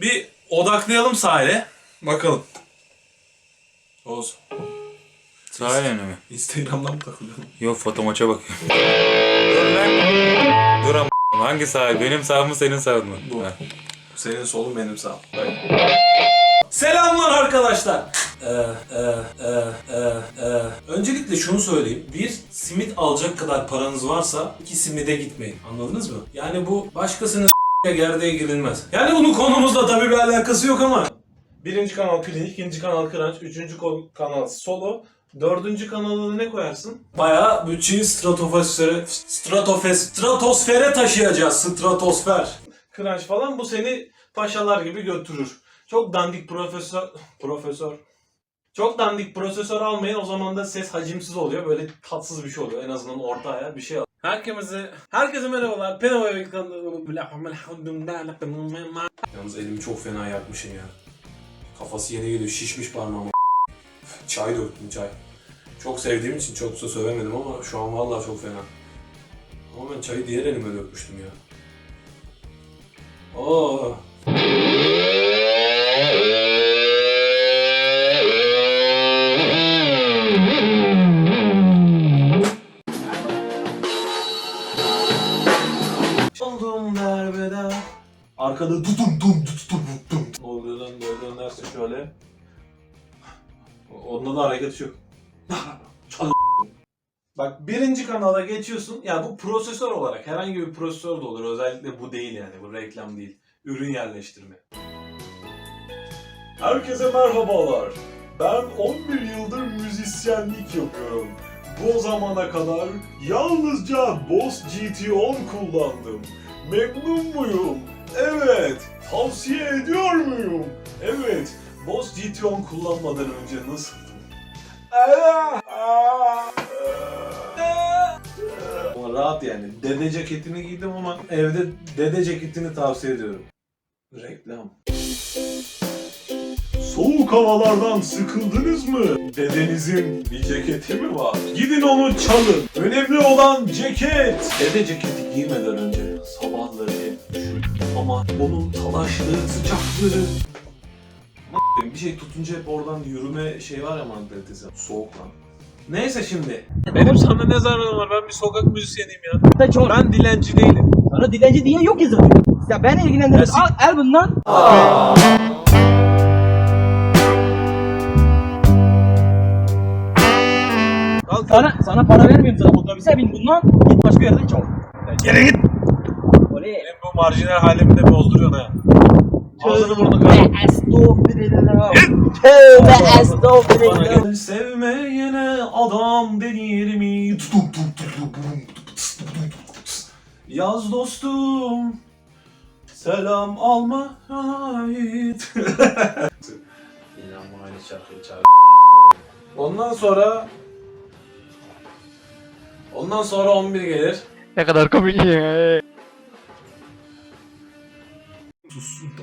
Bir odaklayalım sahile. Bakalım. Oğuz. Sahiden mi? Instagram'dan mı takılıyorsun? Yok fotomaça bakıyorum. Dur lan. Dur ama hangi sahil? Benim sağım mı senin sağın mı? Bu. Ha. Senin solun benim sağım. Bak. Selamlar arkadaşlar. Ee, e, e, e, e. Öncelikle şunu söyleyeyim. Bir simit alacak kadar paranız varsa iki simide gitmeyin. Anladınız mı? Yani bu başkasının gerdeğe girilmez. Yani bunun konumuzla tabii bir alakası yok ama. Birinci kanal klinik, ikinci kanal kıranç, üçüncü kanal solo, dördüncü kanalına ne koyarsın? Bayağı bütçeyi stratosfere, stratofes, stratosfere taşıyacağız. Stratosfer. Kıranç falan bu seni paşalar gibi götürür. Çok dandik profesör, profesör. Çok dandik prosesör almayın o zaman da ses hacimsiz oluyor. Böyle tatsız bir şey oluyor. En azından orta aya bir şey al. Herkese, herkese merhabalar. Penava Yalnız elimi çok fena yakmışım ya. Kafası yeni geliyor. Şişmiş parmağım. Çay döktüm çay. Çok sevdiğim için çok da sövemedim ama şu an vallahi çok fena. Ama ben çayı diğer elime dökmüştüm ya. Oo. Arkada dudum dum dum dum dum. Ne oluyor lan böyle dönerse şöyle. Onda da hareket yok. Bak birinci kanala geçiyorsun. Ya bu prosesör olarak herhangi bir prosesör de olur. Özellikle bu değil yani. Bu reklam değil. Ürün yerleştirme. Herkese merhabalar. Ben 11 yıldır müzisyenlik yapıyorum. Bu zamana kadar yalnızca Boss GT10 kullandım. Memnun muyum? Evet. Tavsiye ediyor muyum? Evet. Boss GT10 kullanmadan önce nasıldım? Ama rahat yani. Dede ceketini giydim ama evde dede ceketini tavsiye ediyorum. Reklam. Soğuk havalardan sıkıldınız mı? Dedenizin bir ceketi mi var? Gidin onu çalın. Önemli olan ceket. Dede ceketi giymeden önce düşün. Ama onun talaşlığı, sıcaklığı. Bir şey tutunca hep oradan yürüme şey var ya mantalitesi. Soğuk lan. Neyse şimdi. Benim sana ne zararım var? Ben bir sokak müzisyeniyim ya. da çok. Ben dilenci değilim. Sana dilenci diye yok zaten. Ya beni ilgilendirmez. Ya Al, al bundan. Sana, sana para vermiyorum sana otobüse bin bundan. Git başka yerden çal. Geri git. Marjinal halimi de bozduruyor ha. Ağzını burnunu kır. Tövbe estağfirullah. Tövbe estağfirullah. Bana sevmeyene adam denir mi? Yaz dostum. Selam alma ait. İnanma aynı şarkıyı çağır. Ondan sonra Ondan sonra 11 gelir. Ne kadar komik ya. Sussun da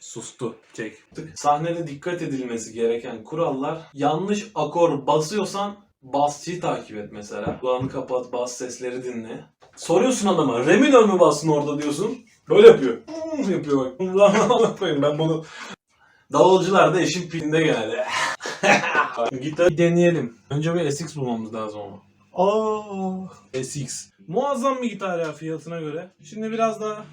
Sustu. Çek. Sahnede dikkat edilmesi gereken kurallar yanlış akor basıyorsan basçıyı takip et mesela. Kulağını kapat, bas sesleri dinle. Soruyorsun adama, re minör mü bassın orada diyorsun. Böyle yapıyor. Hmm, yapıyor bak. Ulan koyayım ben bunu. Davulcular da işin pilinde genelde. Gitar deneyelim. Önce bir SX bulmamız lazım ama. Aa, SX. Muazzam bir gitar ya fiyatına göre. Şimdi biraz da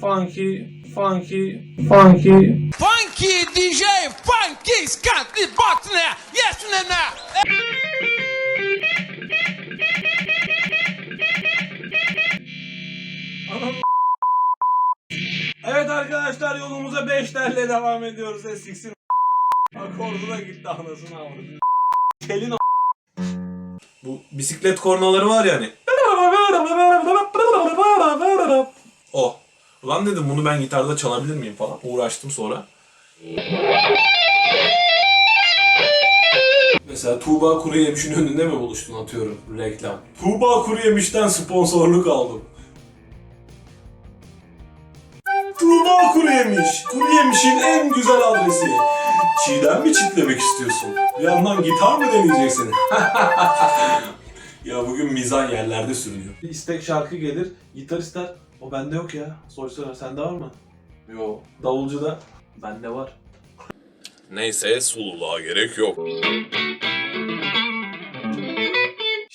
funky, funky, funky. Funky DJ, funky skanky botne, yes nene. Evet arkadaşlar yolumuza 5 terle devam ediyoruz. SX'in akordu da gitti anasını avradı. Telin a- Bu bisiklet kornaları var ya hani. O. Ulan dedim bunu ben gitarda çalabilir miyim falan. Uğraştım sonra. Mesela Tuğba Kuruyemiş'in önünde mi buluştun atıyorum reklam. Tuğba Kuruyemiş'ten sponsorluk aldım. Tuğba Kuruyemiş. Kuruyemiş'in en güzel adresi. Çiğdem mi çitlemek istiyorsun? Bir yandan gitar mı deneyeceksin? ya bugün mizah yerlerde sürünüyor. Bir istek şarkı gelir. Gitaristler O bende yok ya. Soysana sende var mı? Yo. Davulcuda bende var. Neyse sululuğa gerek yok.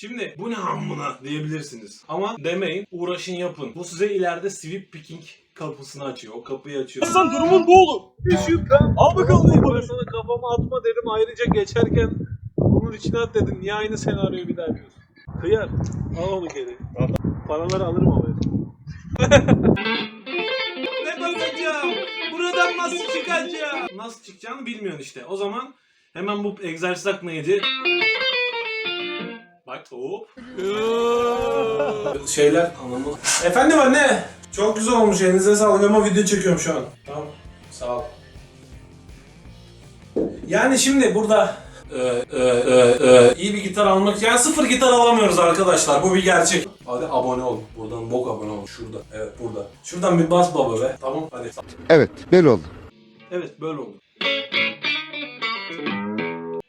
Şimdi bu ne amına diyebilirsiniz. Ama demeyin, uğraşın yapın. Bu size ileride sweep picking kapısını açıyor. O kapıyı açıyor. Sen durumun bu olur. Al bakalım. Ben sana kafama atma dedim. Ayrıca geçerken bunun içine at dedim. Niye aynı senaryoyu bir daha yapıyorsun? Kıyar. Al onu geri. Paraları alırım ama. ne basacağım? Buradan nasıl çıkacağım? Nasıl çıkacağını bilmiyorsun işte. O zaman hemen bu egzersiz aklına neydi? Hop. Şeyler anlamı. Efendim anne. Çok güzel olmuş elinize sağlık ama video çekiyorum şu an. Tamam. Sağ ol. Yani şimdi burada e, e, e, e, iyi bir gitar almak yani sıfır gitar alamıyoruz arkadaşlar bu bir gerçek. Hadi abone ol. Buradan bok abone ol. Şurada. Evet burada. Şuradan bir bas baba be. Tamam hadi. Evet, böyle oldu. Evet böyle oldu.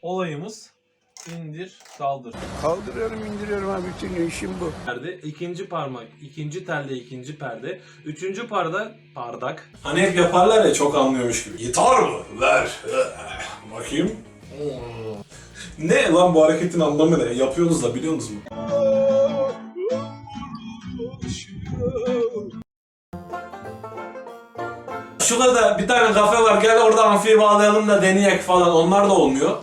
Olayımız indir kaldır. Kaldırıyorum, indiriyorum abi. Bütün işim bu. perde, ikinci parmak, ikinci telde ikinci perde, üçüncü parda bardak. Hani hep yaparlar ya çok anlıyormuş gibi. Gitar mı? Ver. Bakayım. Ne lan bu hareketin anlamı ne? Yapıyorsunuz da biliyorsunuz mu? Şurada bir tane kafe var gel orada amfiye bağlayalım da deneyek falan onlar da olmuyor.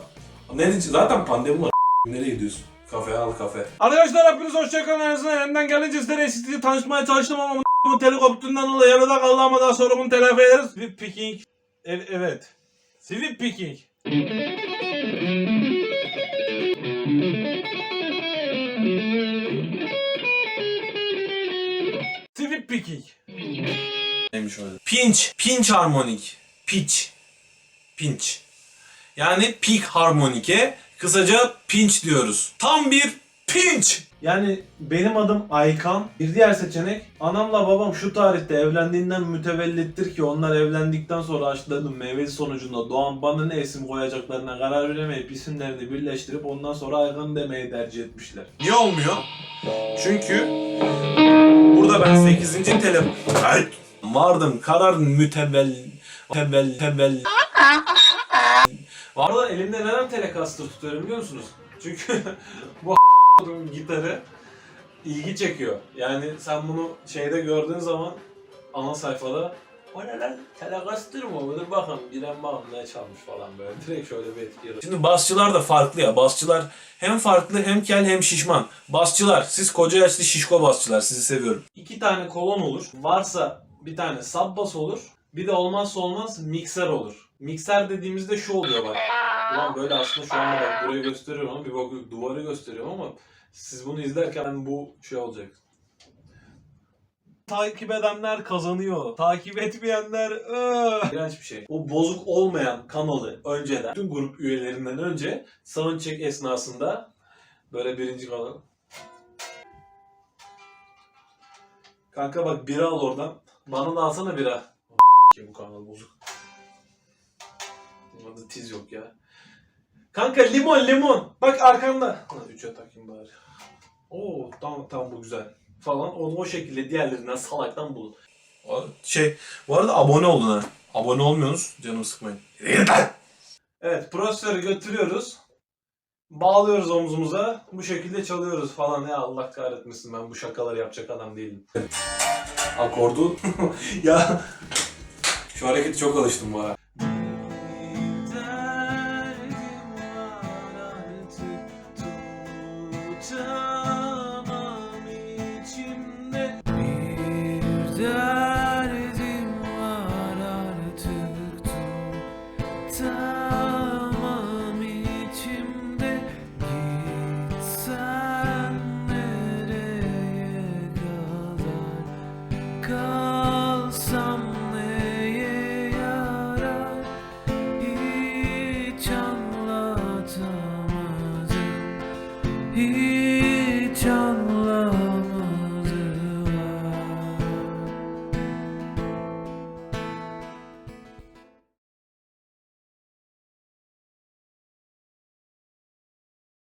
Ne diyeceğim? Zaten pandemi var. Nereye gidiyorsun? Kafe al kafe. Arkadaşlar hepiniz hoşçakalın. En azından elimden gelince sizlere sizi tanışmaya çalıştım ama bu helikopterinden dolayı yarıda kaldı ama daha sonra bunu telafi ederiz. Sweep picking. E- evet. Sweep picking. Sweep picking. Neymiş öyle? Pinch. Pinch harmonik. Pitch. Pinch. Yani peak harmonike kısaca pinch diyoruz. Tam bir pinch. Yani benim adım Aykan. Bir diğer seçenek anamla babam şu tarihte evlendiğinden mütevellittir ki onlar evlendikten sonra aşklarının meyvesi sonucunda doğan bana ne isim koyacaklarına karar veremeyip isimlerini birleştirip ondan sonra Aykan demeyi tercih etmişler. Niye olmuyor? Çünkü burada ben 8. telefon... Ay! Vardım karar mütevel... Tevel... Tevel... Bu arada elimde neden Telecaster tutuyorum biliyor musunuz? Çünkü bu gitarı ilgi çekiyor. Yani sen bunu şeyde gördüğün zaman ana sayfada o ne lan Telecaster mı? Dur bakalım bilen bakalım ne çalmış falan böyle. Direkt şöyle bir etki. Şimdi basçılar da farklı ya. Basçılar hem farklı hem kel hem şişman. Basçılar siz koca yaşlı şişko basçılar sizi seviyorum. İki tane kolon olur. Varsa bir tane sub bass olur. Bir de olmazsa olmaz mikser olur. Mikser dediğimizde şu oluyor bak. Ulan böyle aslında şu anda bak burayı gösteriyorum ama bir bakıyorum duvarı gösteriyorum ama siz bunu izlerken bu şey olacak. Takip edenler kazanıyor. Takip etmeyenler ıı. İğrenç bir şey. O bozuk olmayan kanalı önceden tüm grup üyelerinden önce soundcheck esnasında böyle birinci kanal. Kanka bak bira al oradan. Bana da alsana bira. Ki bu kanal bozuk. Adı tiz yok ya. Kanka limon limon. Bak arkanda. Ha, üçe takayım bari. Oo tamam tamam bu güzel. Falan onu o şekilde diğerlerinden salaktan bulun. Şey bu arada abone olun ha. Abone olmuyorsunuz canımı sıkmayın. Evet prosesörü götürüyoruz. Bağlıyoruz omzumuza. Bu şekilde çalıyoruz falan. Ya Allah kahretmesin ben bu şakaları yapacak adam değilim. Akordu. ya şu hareketi çok alıştım bu ara.